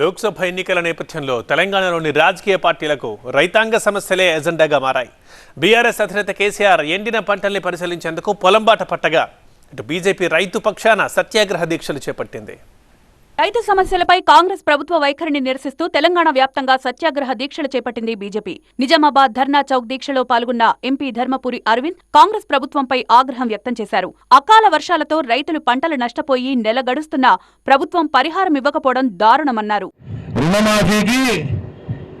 లోక్సభ ఎన్నికల నేపథ్యంలో తెలంగాణలోని రాజకీయ పార్టీలకు రైతాంగ సమస్యలే ఎజెండాగా మారాయి. బీఆర్ఎస్ అధినేత కేసీఆర్ ఎండిన పంటల్ని పరిశీలించేందుకు పొలంబాట పట్టగా ఇటు బీజేపీ రైతు పక్షాన సత్యాగ్రహ దీక్షలు చేపట్టింది. రైతు సమస్యలపై కాంగ్రెస్ ప్రభుత్వ వైఖరిని నిరసిస్తూ తెలంగాణ వ్యాప్తంగా సత్యాగ్రహ దీక్షలు చేపట్టింది బీజేపీ. నిజామాబాద్ ధర్నా చౌక్ దీక్షలో పాల్గొన్న ఎంపీ ధర్మపురి అరవింద్ కాంగ్రెస్ ప్రభుత్వంపై ఆగ్రహం వ్యక్తం చేశారు. అకాల వర్షాలతో రైతులు పంటలు నష్టపోయి నెల గడుస్తున్నా ప్రభుత్వం పరిహారం ఇవ్వకపోవడం దారుణమన్నారు.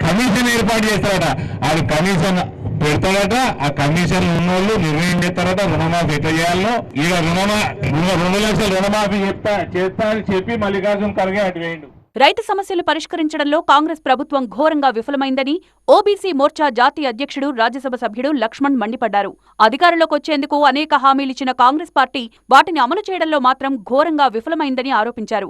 కమిషన్ ఏర్పాటు చేస్తారట అది కమిషన్ పెడతారట ఆ కమిషన్ ఉన్నోళ్ళు నిర్ణయం చేస్తారట రుణమాఫీ ఎట్లా చేయాలో. ఇక రుణమా రెండు లక్షల రుణమాఫీ చెప్తా చేస్తా అని చెప్పి మల్లికార్జున ఖర్గే అటు వేయండు. రైతు సమస్యలు పరిష్కరించడంలో కాంగ్రెస్ ప్రభుత్వం ఘోరంగా విఫలమైందని ఓబీసీ మోర్చా జాతీయ అధ్యక్షుడు రాజ్యసభ సభ్యుడు లక్ష్మణ్ మండిపడ్డారు. అధికారంలోకి వచ్చేందుకు అనేక హామీలిచ్చిన కాంగ్రెస్ పార్టీ వాటిని అమలు చేయడంలో మాత్రం ఘోరంగా విఫలమైందని ఆరోపించారు.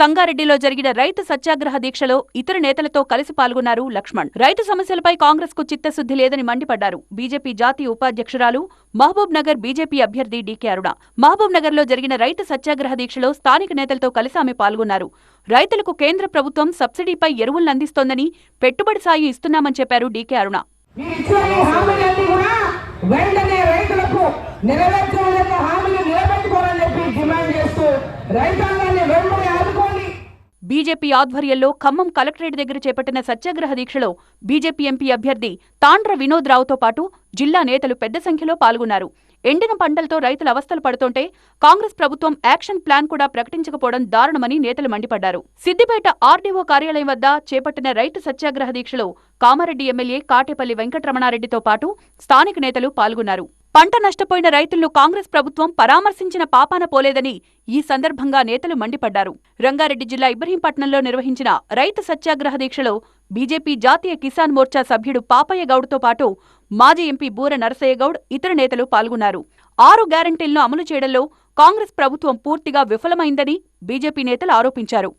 సంగారెడ్డిలో జరిగిన రైతు సత్యాగ్రహ దీక్షలో ఇతర నేతలతో కలిసి పాల్గొన్నారు లక్ష్మణ్. రైతు సమస్యలపై కాంగ్రెస్కు చిత్తశుద్ధి లేదని మండిపడ్డారు. బీజేపీ జాతీయ ఉపాధ్యక్షురాలు మహబూబ్ నగర్ బీజేపీ అభ్యర్థి డీకే అరుణ. మహబూబ్ నగర్లో జరిగిన రైతు సత్యాగ్రహ దీక్షలో స్థానిక నేతలతో కలిసి ఆమె పాల్గొన్నారు. రైతులకు కేంద్ర ప్రభుత్వం సబ్సిడీపై ఎరువులను అందిస్తోందని పెట్టుబడి సాయం ఇస్తున్నామని చెప్పారు డీకే అరుణ. వెంటనే రైతులకు హామీలు నిలబెట్టుకోవాలని చెప్పి డిమాండ్ చేస్తూ రైతాంగాన్ని వెంబడి బీజేపీ ఆధ్వర్యంలో ఖమ్మం కలెక్టరేట్ దగ్గర చేపట్టిన సత్యాగ్రహ దీక్షలో బీజేపీ ఎంపీ అభ్యర్థి తాండ్ర వినోద్ రావుతో పాటు జిల్లా నేతలు పెద్ద సంఖ్యలో పాల్గొన్నారు. ఎండిన పంటలతో రైతుల అవస్థలు పడుతుంటే కాంగ్రెస్ ప్రభుత్వం యాక్షన్ ప్లాన్ కూడా ప్రకటించకపోవడం దారుణమని నేతలు మండిపడ్డారు. సిద్దిపేట ఆర్డీఓ కార్యాలయం వద్ద చేపట్టిన రైతు సత్యాగ్రహ దీక్షలో కామారెడ్డి ఎమ్మెల్యే కాటేపల్లి వెంకటరమణారెడ్డితో పాటు స్థానిక నేతలు పాల్గొన్నారు. పంట నష్టపోయిన రైతులను కాంగ్రెస్ ప్రభుత్వం పరామర్శించిన పాపాన పోలేదని ఈ సందర్భంగా నేతలు మండిపడ్డారు. రంగారెడ్డి జిల్లా ఇబ్రహీంపట్నంలో నిర్వహించిన రైతు సత్యాగ్రహ దీక్షలో బీజేపీ జాతీయ కిసాన్ మోర్చా సభ్యుడు పాపయ్య గౌడ్తో పాటు మాజీ ఎంపీ బూర నరసయ్య గౌడ్ ఇతర నేతలు పాల్గొన్నారు. ఆరు గ్యారంటీలను అమలు చేయడంలో కాంగ్రెస్ ప్రభుత్వం పూర్తిగా విఫలమైందని బీజేపీ నేతలు ఆరోపించారు.